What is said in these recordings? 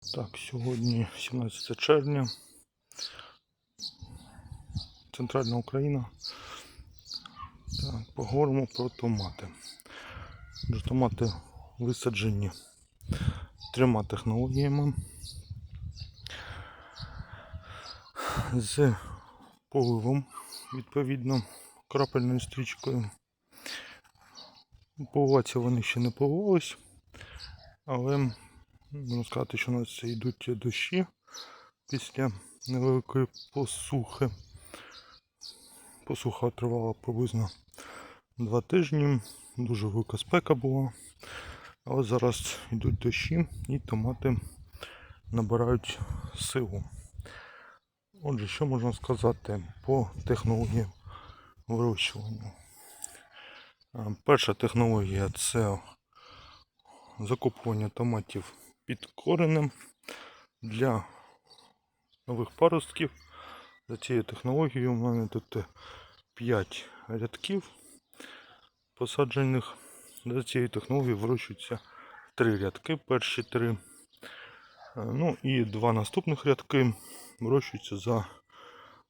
Так, сьогодні 17 червня. Центральна Україна. Так, поговоримо про томати. Томати висаджені трьома технологіями. З поливом, відповідно, крапельною стрічкою. Поливатися вони ще не поливались, але Можна сказати, що у нас йдуть дощі після невеликої посухи. Посуха тривала приблизно два тижні, дуже велика спека була. Але зараз йдуть дощі і томати набирають силу. Отже, що можна сказати по технології вирощування? Е, Перша технологія це закопування томатів під коренем для нових паростків. За цією технологією у мене тут 5 рядків посаджених. За цією технологією вирощуються 3 рядки, перші 3. Ну і два наступних рядки вирощуються за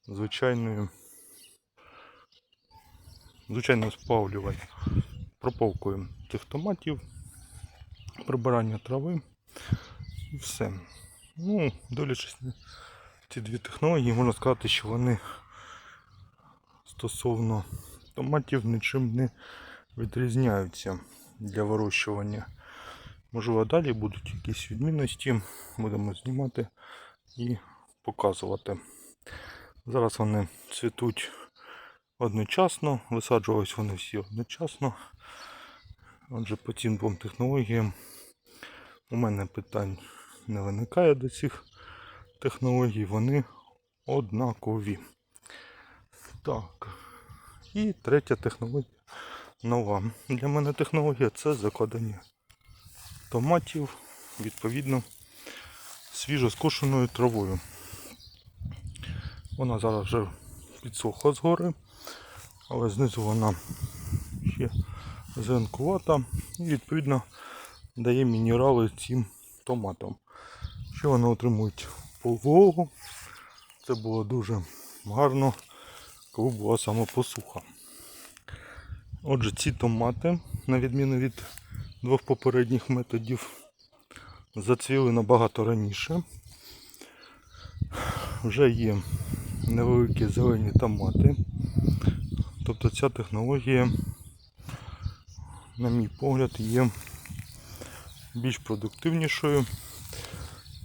звичайною звичайною спавлюванням, прополкою цих томатів, прибирання трави і все. Ну, дивлячись на ці дві технології, можна сказати, що вони стосовно томатів нічим не відрізняються для вирощування. Можливо, далі будуть якісь відмінності, будемо знімати і показувати. Зараз вони цвітуть одночасно, висаджувались вони всі одночасно. Отже, по цим двом технологіям у мене питань не виникає до цих технологій, вони однакові. Так. І третя технологія нова. Для мене технологія це закладення томатів, відповідно, свіжо скошеною травою. Вона зараз вже підсохла згори, але знизу вона ще зеленкувата і відповідно дає мінерали цим томатам. Що вони отримують вологу. Це було дуже гарно, коли була саме посуха. Отже, ці томати, на відміну від двох попередніх методів, зацвіли набагато раніше. Вже є невеликі зелені томати. Тобто ця технологія, на мій погляд, є більш продуктивнішою.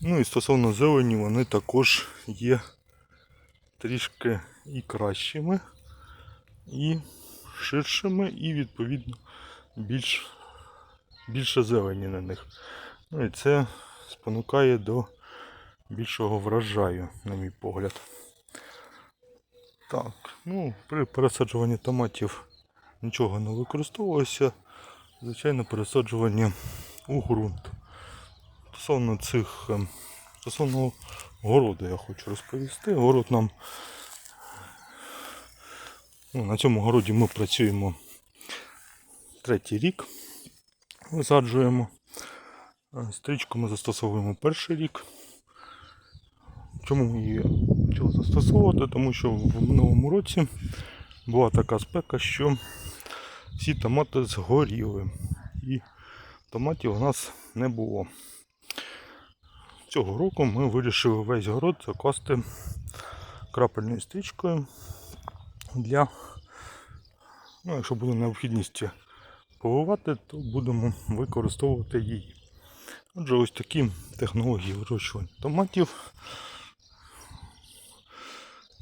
Ну і стосовно зелені, вони також є трішки і кращими, і ширшими, і відповідно більш, більше зелені на них. Ну і це спонукає до більшого врожаю, на мій погляд. Так, ну, при пересаджуванні томатів нічого не використовувалося. Звичайно, пересаджування у ґрунт. Стосовно цих, ем, стосовно городу я хочу розповісти. Город нам ну, на цьому городі ми працюємо третій рік. Висаджуємо. Е, Стрічку ми застосовуємо перший рік. Чому ми її почали застосовувати? Тому що в минулому році була така спека, що всі томати згоріли. І томатів у нас не було. Цього року ми вирішили весь город закласти крапельною стрічкою для, ну, якщо буде необхідність поливати, то будемо використовувати її. Отже, ось такі технології вирощування томатів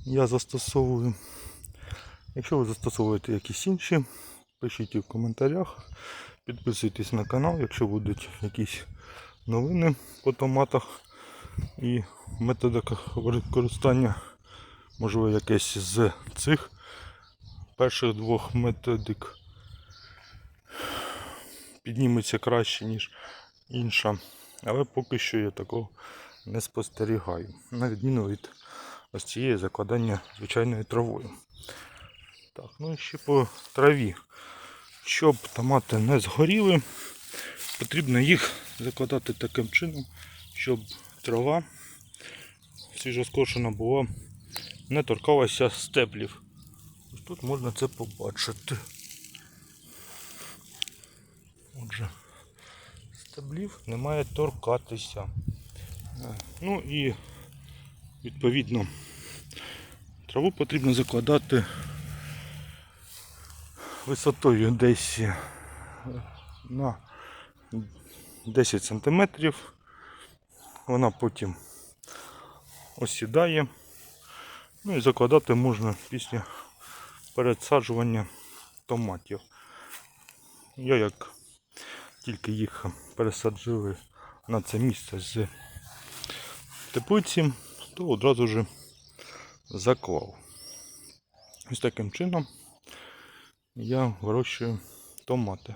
я застосовую. Якщо ви застосовуєте якісь інші, пишіть в коментарях, підписуйтесь на канал, якщо будуть якісь новини по томатах і методиках використання, можливо, якесь з цих перших двох методик підніметься краще, ніж інша. Але поки що я такого не спостерігаю. На відміну від ось цієї закладання звичайною травою. Так, ну і ще по траві. Щоб томати не згоріли, потрібно їх закладати таким чином, щоб трава свіжоскошена була, не торкалася стеблів. Ось тут можна це побачити. Отже, стеблів немає торкатися. Е, Ну і відповідно траву потрібно закладати висотою десь на 10 сантиметрів. Вона потім осідає. Ну і закладати можна після пересаджування томатів. Я як тільки їх пересаджили на це місце з теплиці, то одразу ж заклав. Ось таким чином я вирощую томати.